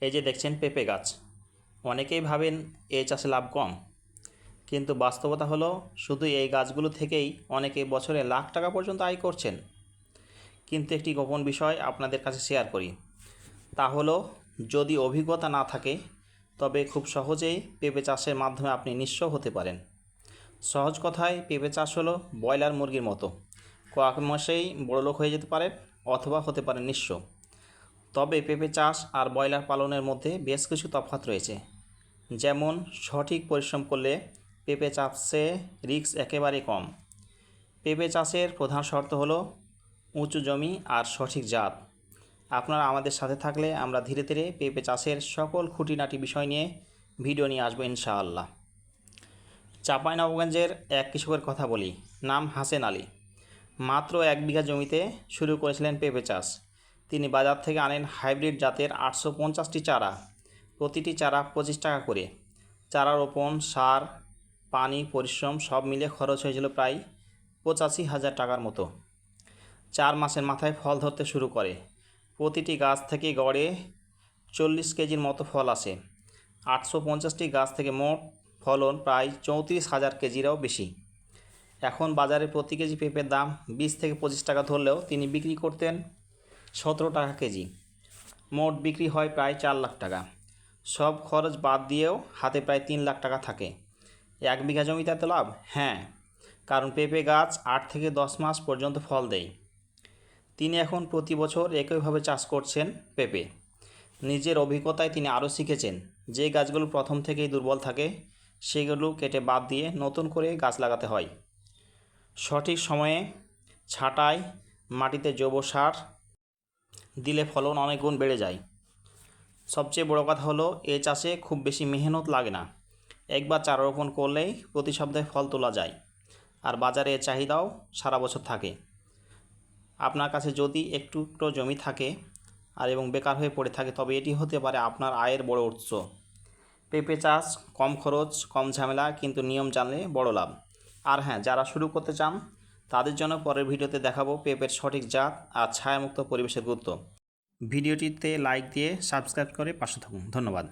এই যে দেখছেন পেঁপে গাছ। অনেকেই ভাবেন এই চাষে লাভ কম। কিন্তু বাস্তবতা হলো শুধু এই গাছগুলো থেকেই অনেকে বছরে লাখ টাকা পর্যন্ত আয় করছেন। কিন্তু একটি গোপন বিষয় আপনাদের কাছে শেয়ার করি। তা হলো, যদি অভিজ্ঞতা না থাকে, তবে খুব সহজেই পেঁপে চাষের মাধ্যমে আপনি নিঃস্ব হতে পারেন। সহজ কথায়, পেঁপে চাষ হলো ব্রয়লার মুরগির মতো। কয়েক মাসেই বড়লোক হয়ে যেতে পারেন অথবা হতে পারেন নিঃস্ব। তবে পেঁপে চাষ আর ব্রয়লার পালনের মধ্যে বেশ কিছু তফাৎ রয়েছে। যেমন, সঠিক পরিশ্রম করলে পেঁপে চাষে রিস্ক একেবারে কম। পেঁপে চাষের প্রধান শর্ত হলো উঁচু জমি আর সঠিক জাত। আপনারা আমাদের সাথে থাকলে আমরা ধীরে ধীরে পেঁপে চাষের সকল খুঁটিনাটি বিষয় নিয়ে ভিডিও নিয়ে আসব ইনশাআল্লাহ। চাঁপাইনবাবগঞ্জের এক কৃষকের কথা বলি, নাম হাসেন আলী। মাত্র এক বিঘা জমিতে শুরু করেছিলেন পেঁপে চাষ। তিনি বাজার থেকে আনেন হাইব্রিড জাতের আটশো পঞ্চাশটি চারা, প্রতিটি চারা পঁচিশ টাকা করে। চারা রোপণ, সার, পানি, পরিশ্রম সব মিলে খরচ হয়েছিল প্রায় পঁচাশি হাজার টাকার মতো। চার মাসের মাথায় ফল ধরতে শুরু করে। প্রতিটি গাছ থেকে গড়ে চল্লিশ কেজির মতো ফল আসে। আটশো পঞ্চাশটি গাছ থেকে মোট ফলন প্রায় চৌত্রিশ হাজার কেজিরও বেশি। এখন বাজারে প্রতি কেজি পেঁপের দাম বিশ থেকে পঁচিশ টাকা ধরলেও তিনি বিক্রি করতেন সতেরো টাকা কেজি। মোট বিক্রি হয় প্রায় চার লাখ টাকা। সব খরচ বাদ দিয়েও হাতে প্রায় তিন লাখ টাকা থাকে। এক বিঘা জমিতে এত লাভ? হ্যাঁ। কারণ পেঁপে গাছ আট থেকে দশ মাস পর্যন্ত ফল দেয়। তিনি এখন প্রতি বছর একইভাবে চাষ করছেন পেঁপে। নিজের অভিজ্ঞতায় তিনি আরও শিখেছেন যে গাছগুলো প্রথম থেকেই দুর্বল থাকে, সেগুলো কেটে বাদ দিয়ে নতুন করে গাছ লাগাতে হয়। সঠিক সময়ে ছাঁটাই, মাটিতে জৈব সার দিলে ফলন অনেক গুণ বেড়ে যায়। সবচেয়ে বড় কথা হলো, এ চাষে খুব বেশি মেহনত লাগে না। একবার চারা রোপণ করলেই প্রতি সপ্তাহে ফল তোলা যায়। আর বাজারে এর চাহিদাও সারা বছর থাকে। আপনার কাছে যদি একটু একটু জমি থাকে আর এবং বেকার হয়ে পড়ে থাকে, তবে এটি হতে পারে আপনার আয়ের বড় উৎস। পেঁপে চাষ, কম খরচ, কম ঝামেলা, কিন্তু নিয়ম জানলে বড় লাভ। আর হ্যাঁ যারা শুরু করতে চান, তাদের জন্য পরের ভিডিওতে দেখাবো পেঁপের সঠিক জাত আর ছায়ামুক্ত পরিবেশের গুরুত্ব। ভিডিওটিতে লাইক দিয়ে সাবস্ক্রাইব করে পাশে থাকুন। ধন্যবাদ।